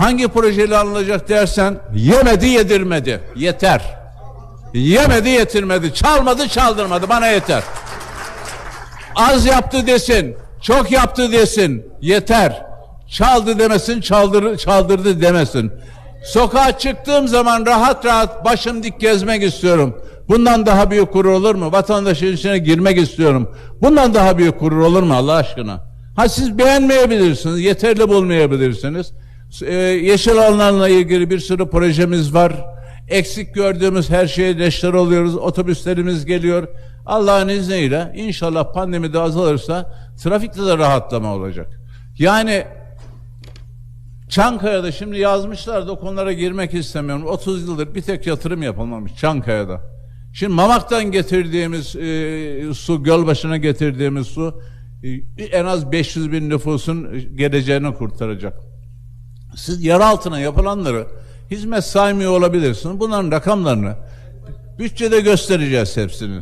Hangi projeyle alınacak dersen yemedi yedirmedi. Yeter. Yemedi yetirmedi. Çalmadı çaldırmadı. Bana yeter. Az yaptı desin. Çok yaptı desin. Yeter. Çaldı demesin, çaldır, çaldırdı demesin. Sokağa çıktığım zaman rahat rahat başım dik gezmek istiyorum. Bundan daha büyük gurur olur mu? Vatandaşın içine girmek istiyorum. Bundan daha büyük gurur olur mu Allah aşkına? Ha siz beğenmeyebilirsiniz, yeterli bulmayabilirsiniz. Ee, yeşil alanlarla ilgili bir sürü projemiz var. Eksik gördüğümüz her şeye deşler oluyoruz. Otobüslerimiz geliyor. Allah'ın izniyle inşallah pandemi de azalırsa trafikte de rahatlama olacak. Yani Çankaya'da şimdi yazmışlar da konulara girmek istemiyorum. 30 yıldır bir tek yatırım yapılmamış Çankaya'da. Şimdi Mamak'tan getirdiğimiz e, su, Gölbaşı'na getirdiğimiz su e, en az 500 bin nüfusun geleceğini kurtaracak. Siz yer altına yapılanları hizmet saymıyor olabilirsiniz. Bunların rakamlarını bütçede göstereceğiz hepsini.